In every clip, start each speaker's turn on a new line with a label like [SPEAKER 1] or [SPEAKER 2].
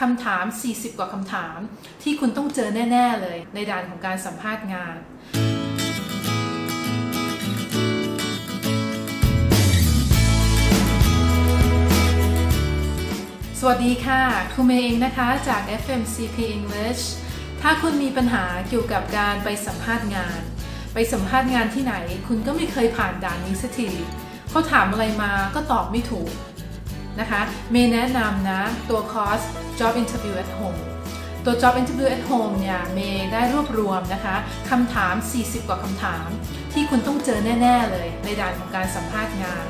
[SPEAKER 1] คำถาม 40 กว่าคำถาม ที่คุณต้องเจอแน่ ๆ เลยในด่านของการสัมภาษณ์งาน สวัสดีค่ะครูเมย์เองนะคะจาก FMCP English ถ้าคุณมีปัญหาเกี่ยวกับการไปสัมภาษณ์งาน ไปสัมภาษณ์งานที่ไหน คุณก็ไม่เคยผ่านด่านนี้สักทีเขาถามอะไรมาก็ตอบไม่ถูก นะคะเมย์แนะนำนะตัวคอร์ส Job Interview at Home ตัว Job Interview at Home เนี่ยเมย์ได้รวบรวมนะคะคำถาม 40 กว่าคำถาม ที่คุณต้องเจอแน่ ๆ เลยในด่านของการสัมภาษณ์งาน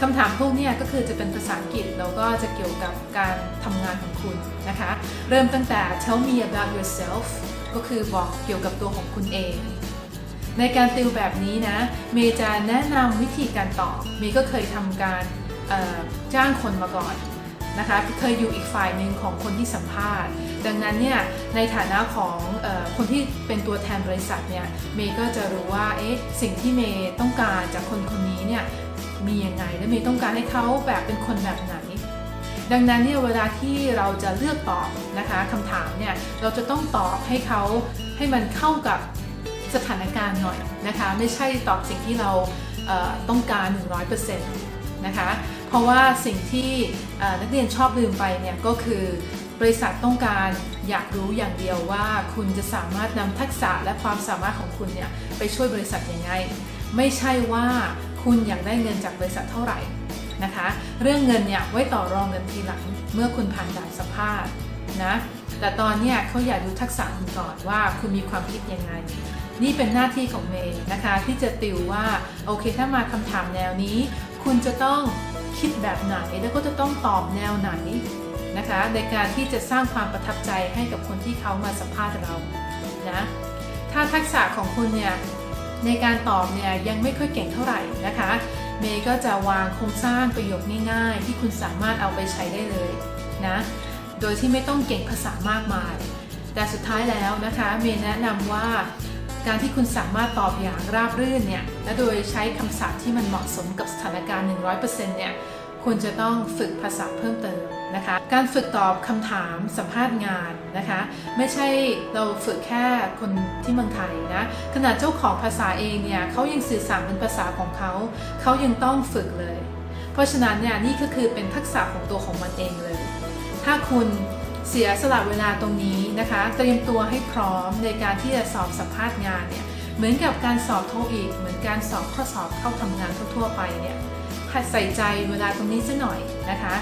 [SPEAKER 1] คำถามพวกนี้ก็คือจะเป็นภาษาอังกฤษแล้วก็จะเกี่ยวกับการทำงานของคุณนะคะ เริ่มตั้งแต่ tell me about yourself ก็คือบอกเกี่ยวกับตัวของคุณเอง ในการติวแบบนี้นะ เมย์จะแนะนำวิธีการตอบ เมย์ก็เคยทำการ จ้างคนมาก่อนนะคะเคยอยู่อีกฝ่ายหนึ่งของคนที่สัมภาษณ์ ดังนั้นเนี่ยในฐานะของออคนที่เป็นตัวแทนบริษัทเนี่ยเมย์ก็จะรู้ว่าเอ๊ะสิ่งที่เมย์ต้องการจากคนคนนี้เนี่ยมียังไงและเมย์ต้องการให้เขาแบบเป็นคนแบบไหน ดังนั้นเนี่ยเวลาที่เราจะเลือกตอบนะคะคำถามเนี่ยเราจะต้องตอบให้เขาให้มันเข้ากับสถานการณ์หน่อยนะคะไม่ใช่ตอบสิ่งที่เราเอ่อต้องการ 100%นะคะ เพราะว่าสิ่งที่นักเรียนชอบลืมไปเนี่ยก็คือบริษัทต้องการอยากรู้อย่างเดียวว่าคุณจะสามารถนำทักษะและความสามารถของคุณเนี่ยไปช่วยบริษัทยังไง ไม่ใช่ว่าคุณอยากได้เงินจากบริษัทเท่าไหร่นะคะ เรื่องเงินเนี่ยไว้ต่อรองกันทีหลังเมื่อคุณผ่านด่านสัมภาษณ์นะแต่ตอนเนี้ยเขาอยากดูทักษะคุณก่อนว่าคุณมีความคิดยังไง นี่เป็นหน้าที่ของเมย์นะคะ ที่จะติวว่าโอเคถ้ามาคำถามแนวนี้ คุณจะต้อง คิดแบบไหนแล้วก็จะต้องตอบแนวไหนนะคะ ในการที่จะสร้างความประทับใจให้กับคนที่เขามาสัมภาษณ์เรานะถ้าทักษะของคุณเนี่ยในการตอบเนี่ยยังไม่ค่อยเก่งเท่าไหร่นะคะ เมย์ก็จะวางโครงสร้างประโยคง่ายๆ ที่คุณสามารถเอาไปใช้ได้เลยนะโดยที่ไม่ต้องเก่งภาษามากมาย แต่สุดท้ายแล้วนะคะ เมย์แนะนำว่า การที่คุณสามารถตอบอย่างราบรื่นเนี่ย และโดยใช้คำศัพท์ที่มันเหมาะสมกับสถานการณ์ 100%เนี่ยคุณจะต้องฝึกภาษาเพิ่มเติมนะคะ การฝึกตอบคำถามสัมภาษณ์งานนะคะ ไม่ใช่เราฝึกแค่คนที่เมืองไทยนะขนาดเจ้าของภาษาเองเนี่ยเขายังสื่อสารเป็นภาษาของเขา เขายังต้องฝึกเลย เพราะฉะนั้นเนี่ยนี่ก็คือเป็นทักษะของตัวของมันเองเลย ถ้าคุณ เสียสละเวลาตรงนี้นะคะ เตรียมตัวให้พร้อมในการที่จะสอบสัมภาษณ์งานเนี่ยเหมือนกับการสอบโทอีก เหมือนการสอบข้อสอบเข้าทำงานทั่วๆไปเนี่ยหัดใส่ใจเวลาตรงนี้ซะหน่อยนะคะ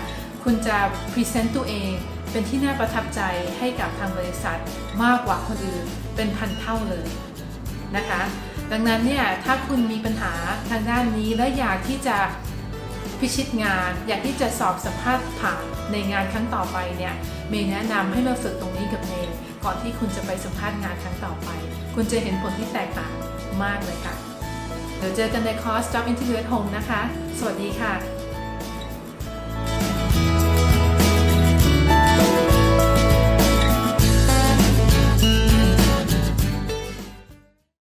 [SPEAKER 1] คุณจะพรีเซนต์ตัวเองเป็นที่น่าประทับใจให้กับทางบริษัทมากกว่าคนอื่นเป็นพันเท่าเลยนะคะ ดังนั้นเนี่ยถ้าคุณมีปัญหาทางด้านนี้และอยากที่จะ พิชิตงาน อยากที่จะสอบสัมภาษณ์ผ่านในงานครั้งต่อไปเนี่ยเมย์แนะนำให้มาฝึกตรงนี้กับเมย์ก่อนที่คุณจะไปสัมภาษณ์งานครั้งต่อไป คุณจะเห็นผลที่แตกต่างมากเลยค่ะเดี๋ยวเจอกันในคอร์ส Job Interview at Home นะคะ สวัสดีค่ะ